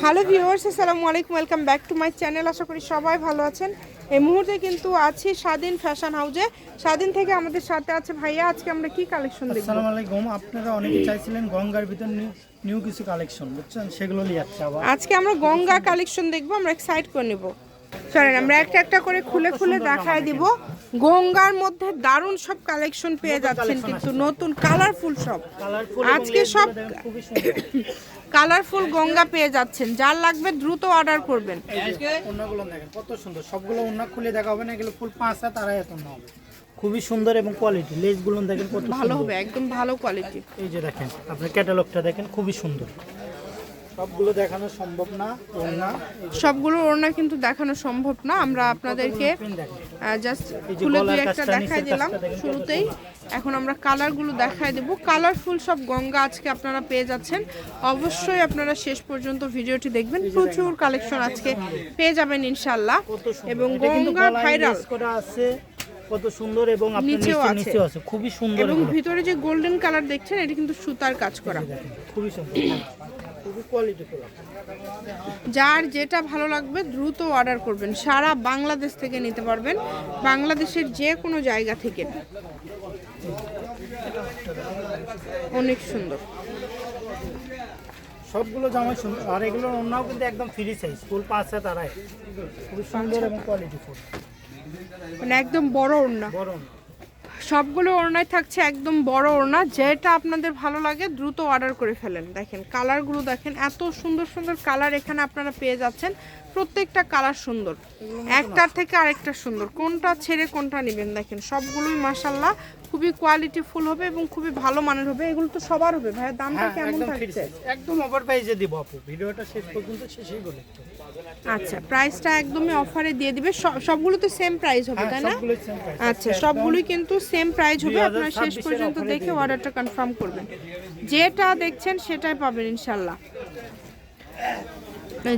Hello viewers আসসালামু আলাইকুম welcome back to my channel. আশা করি সবাই ভালো আছেন। এই মুহূর্তে কিন্তু আছি স্বাধীন ফ্যাশন হাউজে। স্বাধীন থেকে আমাদের সাথে আছে ভাইয়া আজকে আমরা কি কালেকশন দেখব? আসসালামু আলাইকুম আপনারা অনেকে চাইছিলেন গঙ্গার ভিতর নিউ- কিছু কালেকশন বুঝছেন? সেগুলো নিয়ে যাচ্ছে আবার। আজকে আমরা গঙ্গা কালেকশন দেখব আমরা এক্সাইট করে নেব। চলেন আমরা একটা একটা করে খুলে খুলে দেখায় দিব। গঙ্গার মধ্যে দারুণ সব কালেকশন পেয়ে যাচ্ছেন কিন্তু নতুন কালারফুল সব। আজকে সব কালারফুল গঙ্গা পেয়ে যাচ্ছেন। যার লাগবে দ্রুত অর্ডার করবেন। ওনাগুলো দেখেন কত সুন্দর। সবগুলো ওনা খুলে দেখা হবে না এগুলো ফুল পাঁচ সাত আড়াই হাত ওনা হবে। খুবই সুন্দর এবং কোয়ালিটি লেসগুলো দেখেন কত ভালো হবে একদম ভালো কোয়ালিটি এই যে দেখেন আপনার ক্যাটালগটা দেখেন খুবই সুন্দর। সবগুলো দেখানো সম্ভব না ওনা সবগুলো ওড়না কিন্তু দেখানো সম্ভব না। আমরা আপনাদেরকে জাস্ট খুলে দুই একটা দেখাই দিলাম শুরুতেই। এখন আমরা কালারগুলো দেখাই দেব। কালারফুল সব গঙ্গা আজকে আপনারা পেয়ে যাচ্ছেন। অবশ্যই আপনারা শেষ পর্যন্ত ভিডিওটি দেখবেন। প্রচুর কালেকশন আজকে পেয়ে যাবেন ইনশাল্লাহ এবং গঙ্গা ভাইরাল করা আছে। কত সুন্দর এবং নিচেও আছে। খুবই সুন্দর এবং ভিতরে যে গোল্ডেন কালার দেখছেন এটা কিন্তু সুতার কাজ করা। খুবই সুন্দর। খুবই কোয়ালিটি যার যেটা ভালো লাগবে দ্রুত অর্ডার করবেন। সারা বাংলাদেশ থেকে নিতে পারবেন। বাংলাদেশের যে কোনো জায়গা থেকে। অনেক সুন্দর। সবগুলো জামাই সুন্দর। আর এগুলোর অন্যও কিন্তু একদম ফ্রি সাইজ ফুল পাঁচ হাত আড়াই। খুবই সুন্দর এবং কোয়ালিটি ফুল। মানে একদম বড় ওড়না। বড় না। সবগুলো ওড়নায় থাকছে একদম বড় ওড়না, যেটা আপনাদের ভালো লাগে, দ্রুত অর্ডার করে ফেলেন। দেখেন কালারগুলো দেখেন, এত সুন্দর সুন্দর কালার এখানে আপনারা পেয়ে যাচ্ছেন। প্রত্যেকটা কালার সুন্দর। একটার থেকে আরেকটা সুন্দর। কোনটা ছেড়ে কোনটা নেবেন দেখেন সবগুলোই মাসাল্লাহ খুবই কোয়ালিটি ফুল হবে এবং খুবই ভালো মানের হবে। এগুলো তো সবার হবে। ভাইয়ের দামটা হ্যাঁ কেমন থাকছে? একদম অফার প্রাইসে দিব আপু। ভিডিওটা শেষ পর্যন্ত শেষেই বলে আচ্ছা প্রাইসটা একদমই অফারে দিয়ে দিবে। সব- সবগুলো তো সেম প্রাইস হবে হ্যাঁ তাই না? আচ্ছা সবগুলোই কিন্তু সেম প্রাইস হবে। আপনারা শেষ পর্যন্ত দেখে অর্ডারটা কনফার্ম করবেন। যেটা দেখছেন সেটাই পাবেন ইনশাল্লাহ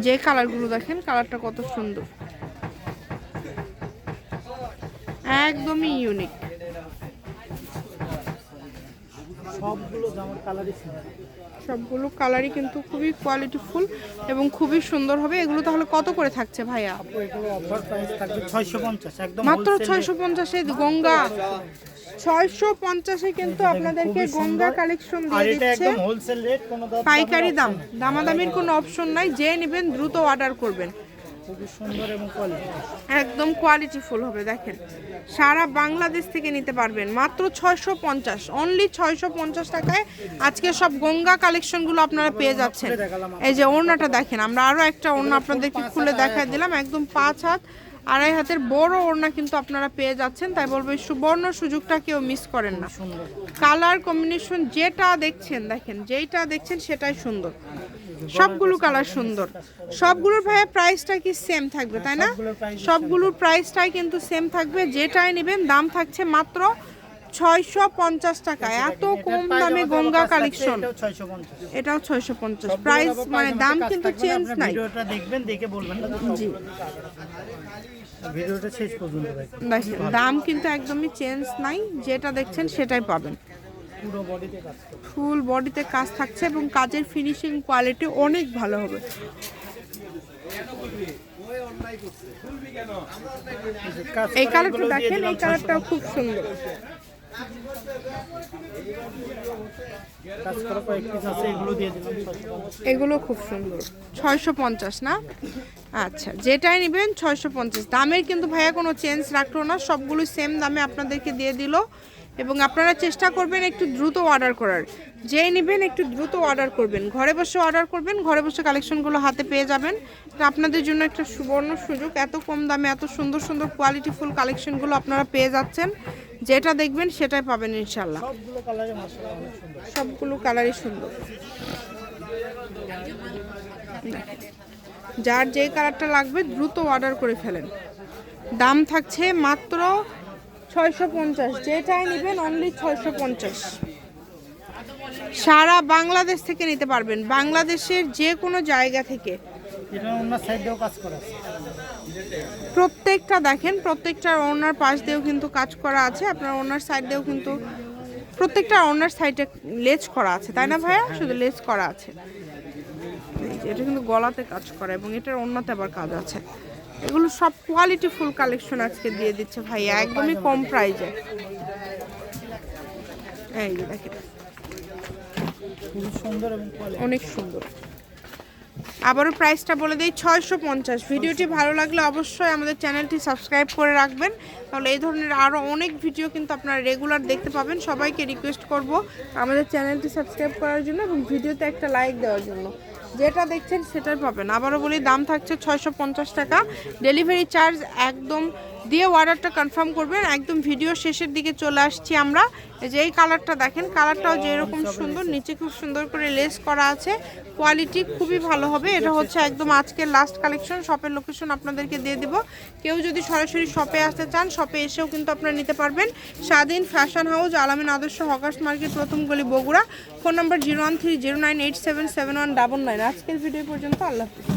যে কালারগুলো দেখেন কালারটা কত সুন্দর। একদমই ইউনিক সবগুলো কালারই কিন্তু খুবই কোয়ালিটিফুল এবং খুবই সুন্দর হবে। এগুলো তাহলে কত করে থাকছে ভাইয়া? মাত্র ছয়শো পঞ্চাশে গঙ্গা। ছয়শো পঞ্চাশে কিন্তু আপনাদেরকে গঙ্গা কালেকশন দিয়ে দিচ্ছে। একদম পাইকারি দাম। দামাদামির কোনো অপশন নাই। যে নেবেন দ্রুত অর্ডার করবেন। সুন্দর এবং কোয়ালিটি একদম কোয়ালিটিফুল হবে দেখেন। সারা বাংলাদেশ থেকে নিতে পারবেন। মাত্র ছয়শো পঞ্চাশ। অনলি ছয়শো পঞ্চাশ টাকায় আজকে সব গঙ্গা কালেকশনগুলো আপনারা পেয়ে যাচ্ছেন। এই যে ওড়নাটা দেখেন আমরা আরও একটা ওড়না আপনাদেরকে খুলে দেখায় দিলাম। একদম পাঁচ হাত। আড়াই হাতের বড় ওড়না কিন্তু আপনারা পেয়ে যাচ্ছেন তাই বলব এই সুবর্ণ সুযোগটা কেউ মিস করেন না। কালার কম্বিনেশন যেটা দেখছেন দেখেন যেটা দেখছেন সেটাই সুন্দর। সবগুলো কালার সুন্দর। সবগুলোর ভাইয়া প্রাইসটা কি সেম থাকবে তাই না? সবগুলোর সবগুলোর প্রাইসটাই কিন্তু সেম থাকবে যেটাই নেবেন দাম থাকছে মাত্র ছয়শো পঞ্চাশ টাকা। এত কম দামে গঙ্গা কালেকশন। এটাও ছয়শো পঞ্চাশ। প্রাইস মানে দাম কিন্তু চেঞ্জ নাই। ভিডিওটা দেখবেন দেখে বলবেন না জি। ভিডিওটা শেষ পর্যন্ত দাম কিন্তু একদমই চেঞ্জ নাই। যেটা দেখছেন সেটাই পাবেন। ফুল বডিতে কাজ থাকছে এবং কাজের ফিনিশিং কোয়ালিটি অনেক ভালো হবে। এই কালারটা দেখেন এই কালারটাও খুব সুন্দর। এগুলো খুব সুন্দর। ছয়শো পঞ্চাশ, না? আচ্ছা যেটাই নেবেন ছয়শো পঞ্চাশ। দামের কিন্তু ভাইয়া কোনো চেঞ্জ রাখল না, সবগুলো সেম দামে আপনাদেরকে দিয়ে দিল। এবং আপনারা চেষ্টা করবেন একটু দ্রুত অর্ডার করার। যেই নেবেন একটু দ্রুত অর্ডার করবেন। ঘরে বসে অর্ডার করবেন, ঘরে বসে কালেকশনগুলো হাতে পেয়ে যাবেন। এটা আপনাদের জন্য একটা সুবর্ণ সুযোগ। এত কম দামে এত সুন্দর সুন্দর কোয়ালিটিফুল কালেকশনগুলো আপনারা পেয়ে যাচ্ছেন। যেটা দেখবেন সেটাই পাবেন ইনশাল্লাহ সবগুলো কালারই সুন্দর। যার যে কালারটা লাগবে দ্রুত অর্ডার করে ফেলেন। দাম থাকছে মাত্র ছয়শো পঞ্চাশ। যেটাই নেবেন অনলি ছয়শো পঞ্চাশ। সারা বাংলাদেশ থেকে নিতে পারবেন। বাংলাদেশের যে কোনো জায়গা থেকে এটা অন্য সাইডেও কাজ করা আছে। প্রত্যেকটা দেখেন প্রত্যেকটার ওনার পাশ দিয়েও কিন্তু কাজ করা আছে। আপনার ওনার সাইড দিয়েও কিন্তু প্রত্যেকটা ওনার সাইডে লেজ করা আছে তাই না ভাইয়া? শুধু লেজ করা আছে। এটা কিন্তু গলাতে কাজ করে এবং এটার অন্যতে আবার কাজ আছে। এগুলো সব কোয়ালিটি ফুল কালেকশন আজকে দিয়ে দিচ্ছে ভাইয়া একদমই কম প্রাইজে এই দেখেন। সুন্দর অনেক সুন্দর। আবারও প্রাইসটা বলে দিই ছয়শো পঞ্চাশ। ভিডিওটি ভালো লাগলে অবশ্যই আমাদের চ্যানেলটি সাবস্ক্রাইব করে রাখবেন। তাহলে এই ধরনের আরও অনেক ভিডিও কিন্তু আপনারা রেগুলার দেখতে পাবেন। সবাইকে রিকোয়েস্ট করব আমাদের চ্যানেলটি সাবস্ক্রাইব করার জন্য এবং ভিডিওতে একটা লাইক দেওয়ার জন্য। যেটা দেখছেন সেটাই পাবেন। আবারও বলি দাম থাকছে ছয়শো পঞ্চাশ টাকা। ডেলিভারি চার্জ একদম দিয়ে অর্ডারটা কনফার্ম করবেন। একদম ভিডিও শেষের দিকে চলে আসছি আমরা। যে এই কালারটা দেখেন কালারটাও যেরকম সুন্দর, নিচে খুব সুন্দর করে লেস করা আছে। কোয়ালিটি খুবই ভালো হবে। এটা হচ্ছে একদম আজকের লাস্ট কালেকশন শপের লোকেশন আপনাদেরকে দিয়ে দিব। কেউ যদি সরাসরি শপে আসতে চান শপে এসেও কিন্তু আপনারা নিতে পারবেন। স্বাধীন ফ্যাশন হাউস আলামিন আদর্শ হকার্স মার্কেট, প্রথম গলি Bogura. Phone number zero one three zero nine eight seven seven one double nine আজকের ভিডিও পর্যন্ত। আল্লাহ হাফিজ।